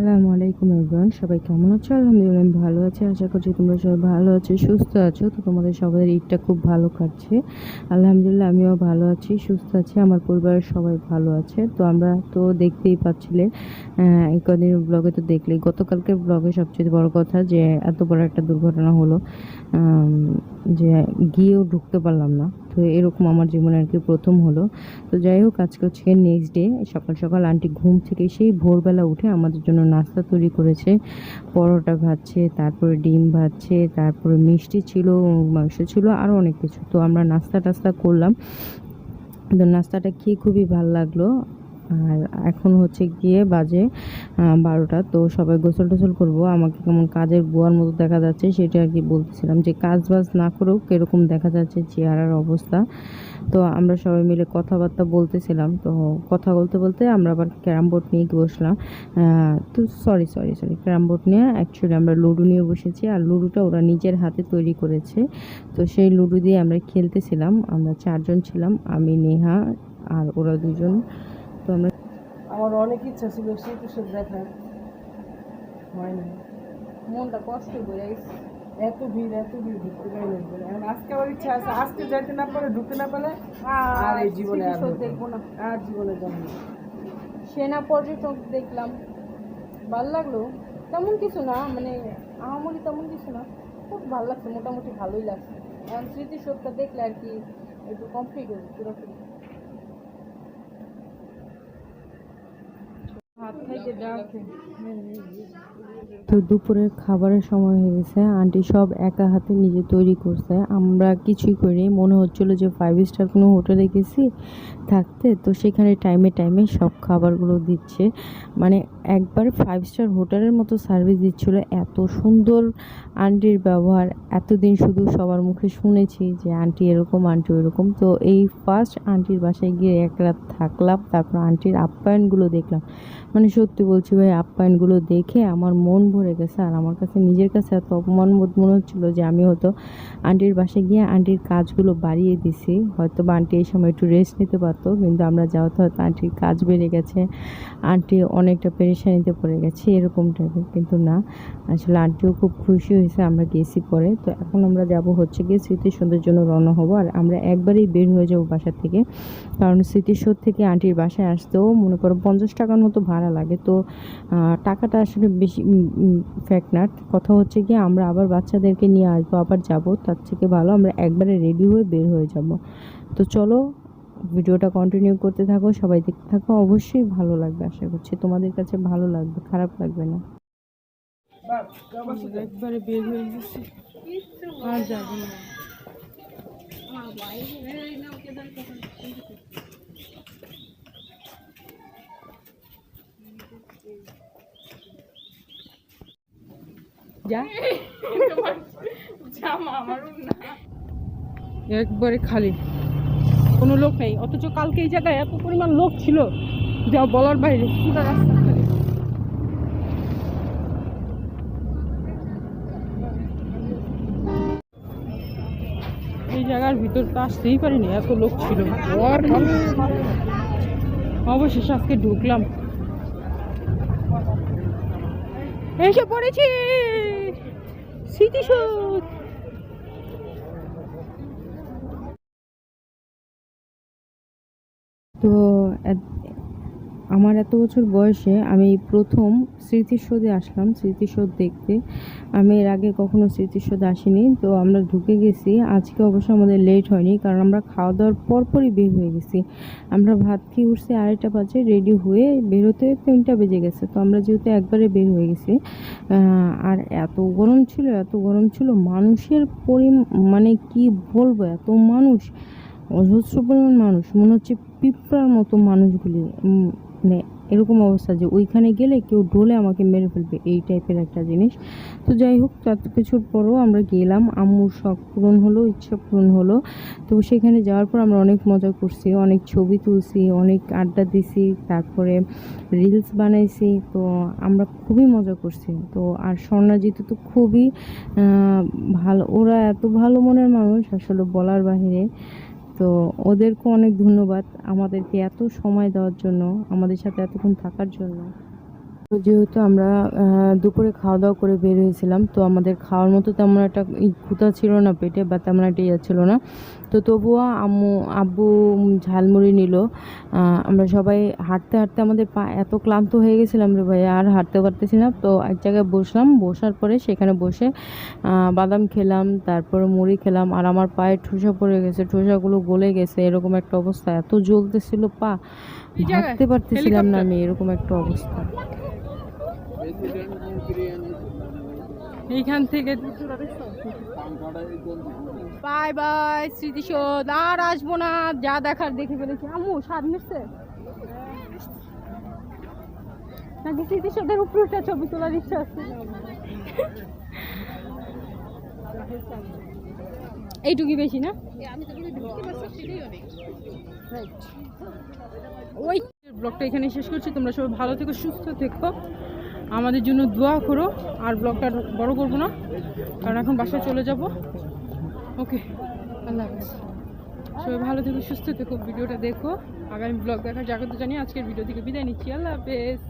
আসসালামু আলাইকুম এভরিওয়ান সবাই কেমন আছো? আলহামদুলিল্লাহ, আমি ভালো আছি। আশা করছি তোমরা সবাই ভালো আছো, সুস্থ আছো। তো তোমাদের সবাই ঈদটা খুব ভালো কাটছে। আলহামদুলিল্লাহ, আমিও ভালো আছি, সুস্থ আছি। আমার পরিবারের সবাই ভালো আছে। তো আমরা তো দেখতেই পাচ্ছিলে এই কদিন ব্লগে তো দেখলেই গতকালকের ব্লগে সবচেয়ে বড় কথা যে, এত বড় একটা দুর্ঘটনা হলো যে গিয়েও ঢুকতে পারলাম না। তো এরকম আমার জীবনে আর কি প্রথম হলো। তো যাই হোক, আজকে হচ্ছে নেক্সট ডে সকাল সকাল আন্টি ঘুম থেকে সেই ভোরবেলা উঠে আমাদের জন্য নাস্তা তৈরি করেছে। পরোটা ভাজছে, তারপরে ডিম ভাজছে, তারপরে মিষ্টি ছিল, মাংস ছিল আরও অনেক কিছু। তো আমরা নাস্তা টাস্তা করলাম। তো নাস্তাটা খেয়ে খুবই ভালো লাগল। আর এখন হচ্ছে গিয়ে বাজে বারোটা। তো সবাই গোসল টোসল করব। আমাকে কেমন কাজের বুয়ার মতো দেখা যাচ্ছে, সেটা আর কি বলতেছিলাম যে কাজ বাজ না করেও কীরকম দেখা যাচ্ছে চেহারার অবস্থা। তো আমরা সবাই মিলে কথাবার্তা বলতেছিলাম। তো কথা বলতে বলতে আমরা আবার ক্যারাম বোর্ড নিয়ে বসলাম। তো sorry sorry sorry carrom board নিয়ে অ্যাকচুয়ালি আমরা লুডো নিয়ে বসেছি। আর লুডোটা ওরা নিজের হাতে তৈরি করেছে। তো সেই লুডো দিয়ে আমরা খেলতেছিলাম। আমরা চারজন ছিলাম, আমি, নেহা আর ওরা দুজন। তো আমরা আমার অনেক ইচ্ছা ছিল শ্রীকৃষ্ণ দেখার। হয় না মনটা কষ্ট করে এত ভিড় এত ভিড় ঢুকতে পারি এখন আজকে আমার ইচ্ছা আছে। আজকে যাইতে না পারে ঢুকতে না পারে আর এই জীবনে আর দেখব না। আর জীবনে যাব সেনা পর্যটক দেখলাম। ভালো লাগল। তেমন কিছু না মানে আহামরি তেমন কিছু না। খুব ভালো লাগছে মোটামুটি ভালোই লাগছে। এখন স্মৃতিশোধটা দেখলে আর কি একটু কমপ্লিট হয়েছে পুরোপুরি। তো দুপুরের খাবারের সময় হয়ে গেছে। আন্টি সব একা হাতে নিজে তৈরি করছে। আমরা কিছুই করি মনে হচ্ছিল যে ফাইভ স্টার কোনো হোটেলে গেছি থাকতে। তো সেখানে টাইমে টাইমে সব খাবারগুলো দিচ্ছে। মানে একবার ফাইভ স্টার হোটেলের মতো সার্ভিস দিচ্ছিল। এত সুন্দর আন্টির ব্যবহার। এতদিন শুধু সবার মুখে শুনেছি যে আন্টি এরকম, আন্টি ওরকম তো এই ফার্স্ট আন্টির বাসায় গিয়ে এক রাত থাকলাম। তারপর আন্টির আপ্যায়নগুলো দেখলাম। মানে সত্যি বলছি ভাই আপ্যায়নগুলো দেখে আমার মন ভরে গেছে আর আমার কাছে নিজের কাছে এত অপমান বোধ মনে হচ্ছিল যে আমি হয়তো আন্টির বাসায় গিয়ে আন্টির কাজগুলো বাড়িয়ে দিছি। হয়তো বা আন্টি এই সময় একটু রেস্ট নিতে পারতো, কিন্তু আমরা যাওয়াতে হয়তো আন্টির কাজ বেড়ে গেছে, আন্টি অনেকটা পেরেশানিতে পড়ে গেছে, এরকম টাইপের কিন্তু না, আসলে আন্টিও খুব খুশি হয়েছে, আমরা গেছি পরে। তো এখন আমরা যাব হচ্ছে গিয়ে স্মৃতিসৌধের জন্য রওনা হব আর আমরা একবারেই বের হয়ে যাব বাসা থেকে। কারণ স্মৃতিসৌধ থেকে আন্টির বাসায় আসতেও মনে করো পঞ্চাশ টাকার মতো ভাড়া লাগে। তো টাকাটা আসলে বেশি ফ্যাক্ট না। কথা হচ্ছে কি আমরা আবার বাচ্চাদেরকে নিয়ে আসব আবার যাব। তার থেকে ভালো আমরা একবারে রেডি হয়ে বের হয়ে যাব। তো চলো ভিডিওটা কন্টিনিউ করতে থাকো সবাই দেখতে থাকো। অবশ্যই ভালো লাগবে আশা করছি। তোমাদের কাছে ভালো লাগবে খারাপ লাগবে না। একবারে বের হয়ে গেছি। আর যাব না। একবারে খালি। কোনো লোক নেই, অথচ কালকে এই জায়গায় এত পরিমাণ লোক ছিল যা বলার বাইরে। এই জায়গার ভিতর তো আসতেই পারিনি, এত লোক ছিল। অবশেষে আজকে ঢুকলাম। এসে পড়েছি। স্মৃতিসৌধ। তো আমার এত বছর বয়সে আমি প্রথম স্মৃতিসৌধে আসলাম, স্মৃতিসৌধ দেখতে। আমি এর আগে কখনো স্মৃতিসৌধে আসিনি, তো আমরা ঢুকে গেছি। আজকে অবশ্য আমাদের লেট হয়নি, কারণ আমরা খাওয়া দাওয়ার পরপরই বের হয়ে গেছি। আমরা ভাত খেয়ে উঠছি আড়াইটা বাজে রেডি হয়ে বেরোতে তিনটা বেজে গেছে, তো আমরা যেহেতু একবারে বের হয়ে গেছি আর এত গরম ছিল, এত গরম ছিল, মানুষের পরি মানে কি বলব, এত মানুষ, অজস্র পরিমাণ মানুষ, মনে হচ্ছে পিঁপড়ার মতো মানুষগুলি মানে এরকম অবস্থা যে ওইখানে গেলে কেউ ডোলে আমাকে মেরে ফেলবে, এই টাইপের একটা জিনিস। তো যাই হোক তত কিছুর পরও আমরা গেলাম, আম্মুর শখ পূরণ হলো, ইচ্ছা পূরণ হলো। তো সেখানে যাওয়ার পর আমরা অনেক মজা করছি, অনেক ছবি তুলছি, অনেক আড্ডা দিছি, তারপরে রিলস বানাইছি, তো আমরা খুবই মজা করছি। তো আর স্বর্ণাজিৎ তো খুবই ভালো, ওরা এত ভালো মনের মানুষ, আসলে বলার বাহিরে। তো ওদেরকে অনেক ধন্যবাদ আমাদেরকে এত সময় দেওয়ার জন্য আমাদের সাথে এতক্ষণ থাকার জন্য। যেহেতু আমরা দুপুরে খাওয়া দাওয়া করে বের হয়েছিলাম তো আমাদের খাওয়ার মতো তেমন একটা ই ক্ষুধা ছিল না পেটে বা তেমন একটা ইয়ে ছিল না। তো তবুও আম্মু আব্বু ঝালমুড়ি নিল। আমরা সবাই হাঁটতে হাঁটতে আমাদের পা এত ক্লান্ত হয়ে গেছিলাম রে ভাই আর হাঁটতে পারতেছি না। তো এক জায়গায় বসলাম বসার পরে সেখানে বসে বাদাম খেলাম তারপরে মুড়ি খেলাম আর আমার পায়ে ঠোসা পড়ে গেছে ঠোসাগুলো গলে গেছে এরকম একটা অবস্থা। এত জ্বলতেছিল পা হাঁটতে পারতেছিলাম না আমি এরকম একটা অবস্থা। এইখান থেকে বাই বাই স্মৃতিশোধ আর আসব না, যা দেখার দেখে ফেলেছি। আম্মু, স্বাদ মিশছে? নাকি স্মৃতিশোধের উপরে একটা ছবি তোলার ইচ্ছা আছে? এইটুকুই বেশি না? ওই ব্লগটা এখানে শেষ করছি। তোমরা সবাই ভালো থেকো, সুস্থ থেকো। আমাদের জন্য দোয়া করো, আর ব্লগটা বড় করব না, কারণ এখন বাসায় চলে যাব। ওকে, আল্লাহ হাফেজ। সবাই ভালো থেকো, সুস্থ থেকো, ভিডিওটা দেখো। আগামী ব্লগ দেখার যাকে তো জানি আজকের ভিডিও থেকে বিদায় নিচ্ছি। আল্লাহ হাফেজ।